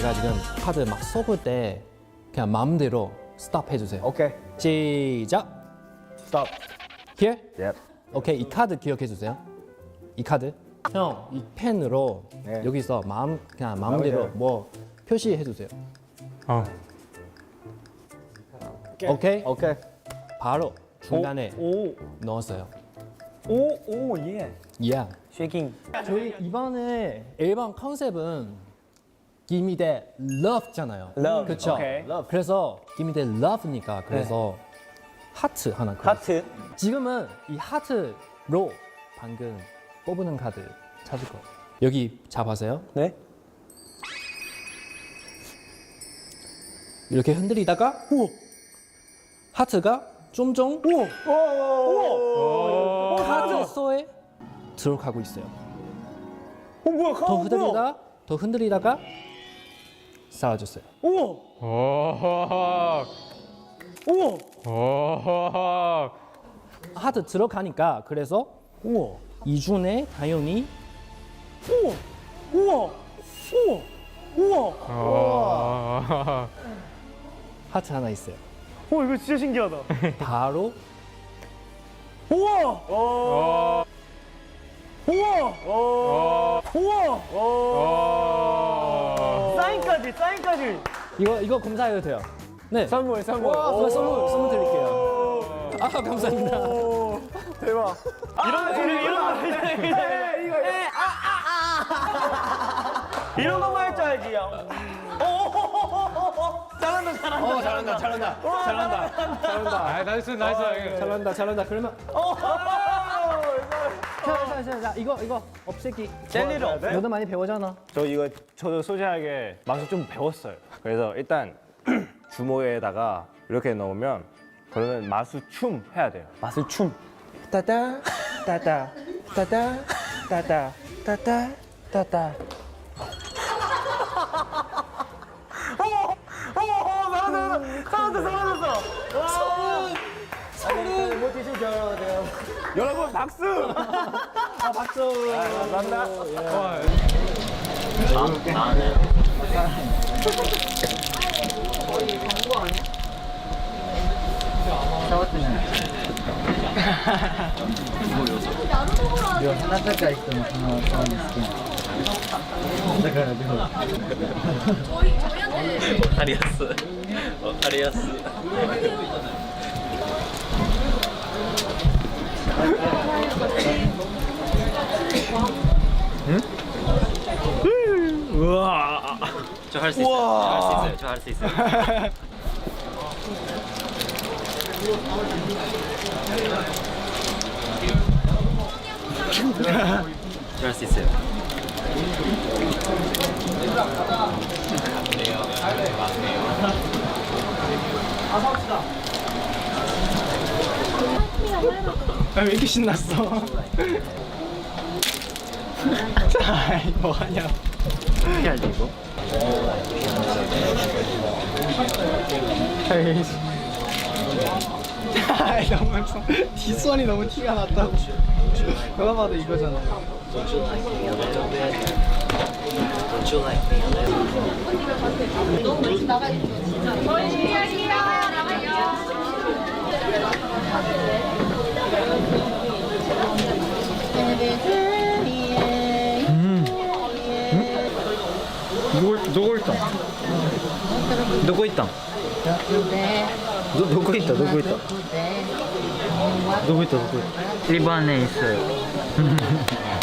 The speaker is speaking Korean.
제가 지금 카드 막 쏘을 때 그냥 마음대로 스탑 해주세요. 오케이. 시작. Stop. Here. Yep. 오케이 이 카드 기억해 주세요. 이 카드. 형 이 펜으로 네. 여기서 마음 그냥 마음대로 마음대로. 뭐 표시해 주세요. 어. 오케이. 오케이. 바로 중간에 오. 넣었어요. 오, 오, 예. Yeah. 쉐이킹. 저희 이번에 앨범 컨셉은 Give Me That Love잖아요. Love. 그렇죠. 오케이. Love. 그래서 Give Me That Love니까 그래서 하트 하나 그렸어요. 하트. 지금은 이 하트로 방금 뽑는 카드 찾을 거예요. 여기 잡아세요. 네. 이렇게 흔들리다가 하트가 좀좀 카드 소에 들어가고 있어요. 어, 뭐야? 더 흔들리다 더 흔들리다가 사라졌어요. 우와. 오. 우와. 오. 하트 들어가니까 그래서 우와. 이준에 당연히 우와. 우와. 우와. 우와. 어. 하트 하나 있어요. 어, 이거 진짜 신기하다. 바로 우와. 어. 우와. 우와. 어. 사인까지, 사인까지. 이거 이거 검사해도 돼요. 네. 선물, 선물. 와, 저 선물 선물 드릴게요. 아 감사합니다. 대박. 이런 거, 이런 거, 이런 거, 이거. 이런 거만 할 줄 알지, 형. 잘한다, 잘한다. 어 잘한다 잘한다 잘한다 잘한다 아, 나이스 나이스. 잘한다 잘한다 그러면 자 자 자 이거 이거 없애기 젤리를 없애? 너도 많이 배우잖아. 저 이거 저도 소시하게 맛을 좀 배웠어요. 그래서 일단 주먹에다가 이렇게 넣으면 그러면 마수 춤 해야 돼요. 맛을 춤. 따다 따다 따다 따다 따다 따다. 여러분 박수! 아 박수. 저 할 수 있어요. 저할 수 있어요. 저 할 수 있어요. 저 할 수 있어요. 아, 왜 이렇게 신났어? 자, 뭐 하냐? 어떻게 알지 이거? 아이 너무 뒷선이 너무 티가 났다고. 누가 봐도 이거잖아. 누구 누구 있다. 누구 있다. 누 누구 있다 누구 있다. 누구 있다 누구 있다. 1번에 있어요.